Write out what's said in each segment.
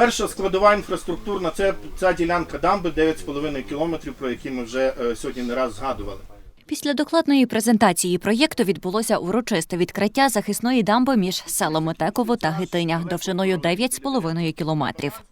Перша складова інфраструктурна це ця ділянка дамби 9,5 кілометрів, про які ми вже е, сьогодні не раз згадували. Після докладної презентації проєкту відбулося урочисте відкриття захисної дамби між селами Теково та Гитиня довжиною 9,5 кілометрів.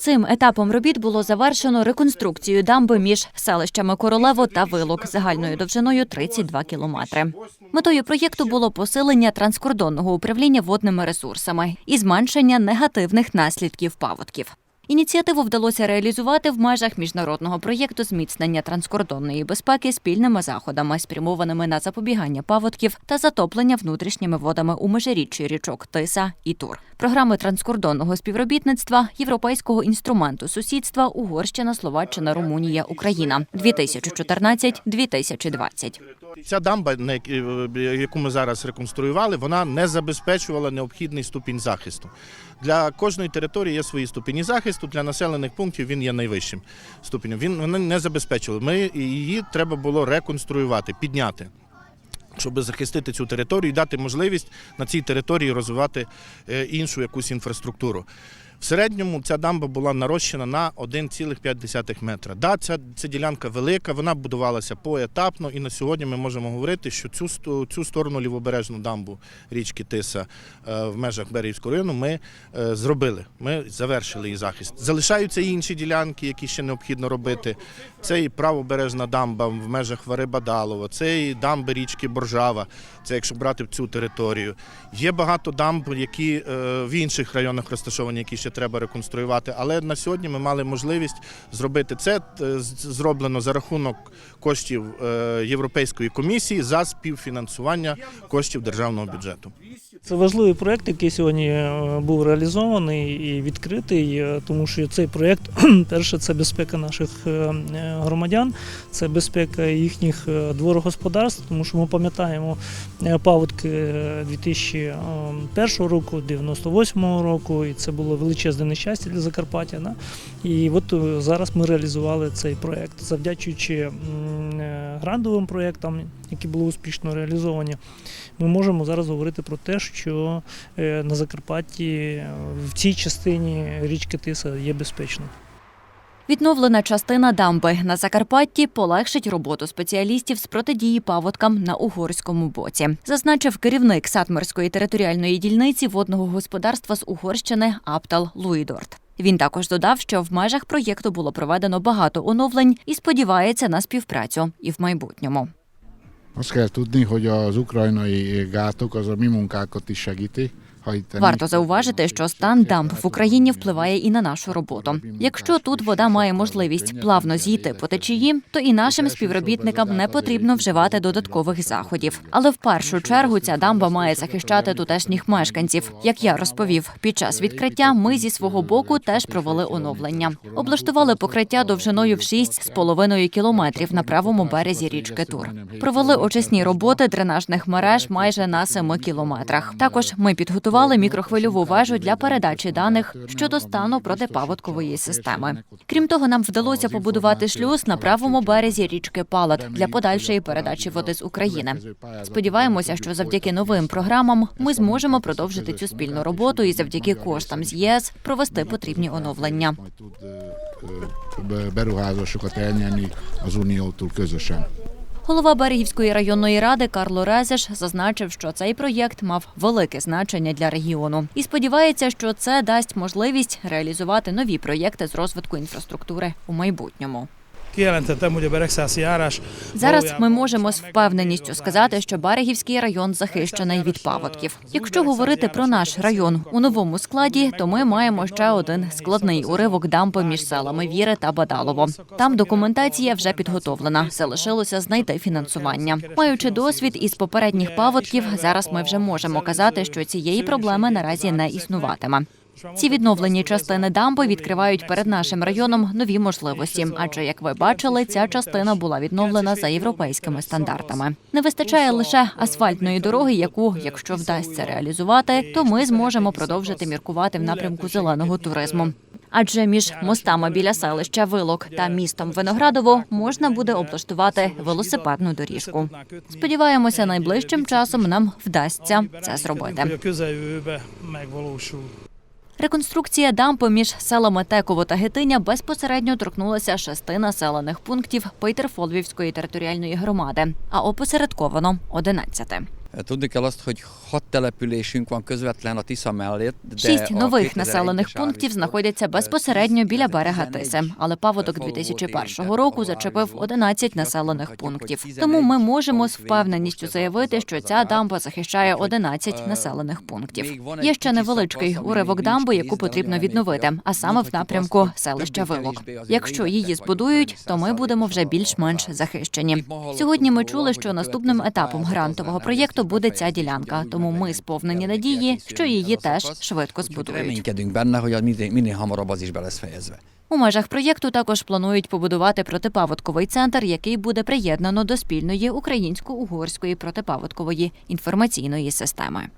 Цим етапом робіт було завершено реконструкцію дамби між селищами Королево та Вилок загальною довжиною 32 кілометри. Метою проєкту було посилення транскордонного управління водними ресурсами і зменшення негативних наслідків паводків. Ініціативу вдалося реалізувати в межах міжнародного проєкту зміцнення транскордонної безпеки спільними заходами, спрямованими на запобігання паводків та затоплення внутрішніми водами у межиріччі річок Тиса і Тур. Програми транскордонного співробітництва Європейського інструменту сусідства Угорщина, Словаччина, Румунія, Україна 2014-2020. Ця дамба, е, яку ми зараз реконструювали, вона не забезпечувала необхідний ступінь захисту. Для кожної території є свої ступені захисту. Для населених пунктів він є найвищим ступенем. Він вони не забезпечили. Ми її треба було реконструювати, підняти. Щоб захистити цю територію і дати можливість на цій території розвивати е, іншу якусь інфраструктуру. В середньому ця дамба була нарощена на 1,5 метра. Да, ця, ця ділянка велика, вона будувалася поетапно, і на сьогодні ми можемо говорити, що цю, цю сторону лівобережну дамбу річки Тиса е, в межах Берегівського району ми е, зробили. Ми завершили її захист. Залишаються інші ділянки, які ще необхідно робити. Це і правобережна дамба в межах Варибадалова, це і дамби річки Боржава. Це якщо брати цю територію. Є багато дамб, які е, в інших районах розташовані, які ще треба реконструювати. Але на сьогодні ми мали можливість зробити це. е, Зроблено за рахунок коштів е, Європейської комісії за співфінансування коштів державного бюджету. Це важливий проєкт, який сьогодні е, був реалізований і відкритий, тому що цей проєкт, перше, це безпека наших громадян, це безпека їхніх дворогосподарств, тому що ми пам'ятаємо паводки е, 2001 року, 98 року, і це було величезне нещастя для Закарпаття. Да? І от е, зараз ми реалізували цей проєкт, завдячуючи грандовим проектам, які були успішно реалізовані ми можемо зараз говорити про те, що е, на Закарпатті е, в цій частині річки Тиса є безпечно. Відновлена частина дамби на Закарпатті полегшить роботу спеціалістів з протидії паводкам на угорському боці, зазначив керівник Сатмарської територіальної дільниці водного господарства з Угорщини Аптал Луїдорт. Він також додав, що в межах проєкту було проведено багато оновлень і сподівається на співпрацю і в майбутньому. Azt kell tudni, hogy az ukrajnai gátok az a mi segíti. Варто зауважити, що стан дамб в Україні впливає і на нашу роботу. Якщо тут вода має можливість плавно зійти по течії, то і нашим співробітникам не потрібно вживати додаткових заходів. Але в першу чергу ця дамба має захищати тутешніх мешканців. Як я розповів, під час відкриття ми зі свого боку теж провели оновлення. Облаштували покриття довжиною в 6,5 кілометрів на правому березі річки Тур. Провели очисні роботи дренажних мереж майже на 7 кілометрах. Також ми підготували мікрохвильову вежу для передачі даних щодо стану протипаводкової системи. Крім того, нам вдалося побудувати шлюз на правому березі річки Палат для подальшої передачі води з України. Сподіваємося, що завдяки новим програмам ми зможемо продовжити цю спільну роботу і завдяки коштам з ЄС провести потрібні оновлення. ö, beruházásokat elnyerni az Uniótól közösen. Голова Берегівської районної ради Карло Резеш зазначив, що цей проєкт мав велике значення для регіону і сподівається, що це дасть можливість реалізувати нові проєкти з розвитку інфраструктури у майбутньому. Kijelentettem, hogy a Beregszászi járás Зараз ми можемо з впевненістю сказати, що Берегівський район захищений від паводків. Якщо говорити про наш район у новому складі, то ми маємо ще один складний уривок дамби між селами Віри та Бадалово. Там документація вже підготовлена. Залишилося знайти фінансування. Маючи досвід із попередніх паводків, зараз ми вже можемо казати, що цієї проблеми наразі не існуватиме. Ці відновлені частини дамби відкривають перед нашим районом нові можливості. Адже, як ви бачили, ця частина була відновлена за європейськими стандартами. Не вистачає лише асфальтної дороги, яку, якщо вдасться реалізувати, то ми зможемо продовжити міркувати в напрямку зеленого туризму. Адже між мостами біля селища Вилок та містом Виноградово можна буде облаштувати велосипедну доріжку. Сподіваємося, найближчим часом нам вдасться це зробити. Реконструкція дам між селами Теково та Гетиня безпосередньо торкнулася шести населених пунктів Пейтерфолвівської територіальної громади, а опосередковано 11. Hogy hat településünk van közvetlen a Tisza mellett. Шість нових населених пунктів знаходяться безпосередньо біля берега 11 Тиси, але паводок фолу 2001 було року зачепив а 11 населених пунктів. Тому ми можемо з впевненістю заявити, що ця дамба захищає 11 населених пунктів. Є ще невеличкий уривок дамби, яку потрібно відновити, а саме в напрямку селища Вилок. Якщо її збудують, то ми будемо вже більш-менш захищені. Сьогодні ми чули, що наступним етапом грантового проєкту буде ця ділянка, тому ми сповнені надії, що її теж швидко збудують. У межах проєкту також планують побудувати протипаводковий центр, який буде приєднано до спільної українсько-угорської протипаводкової інформаційної системи.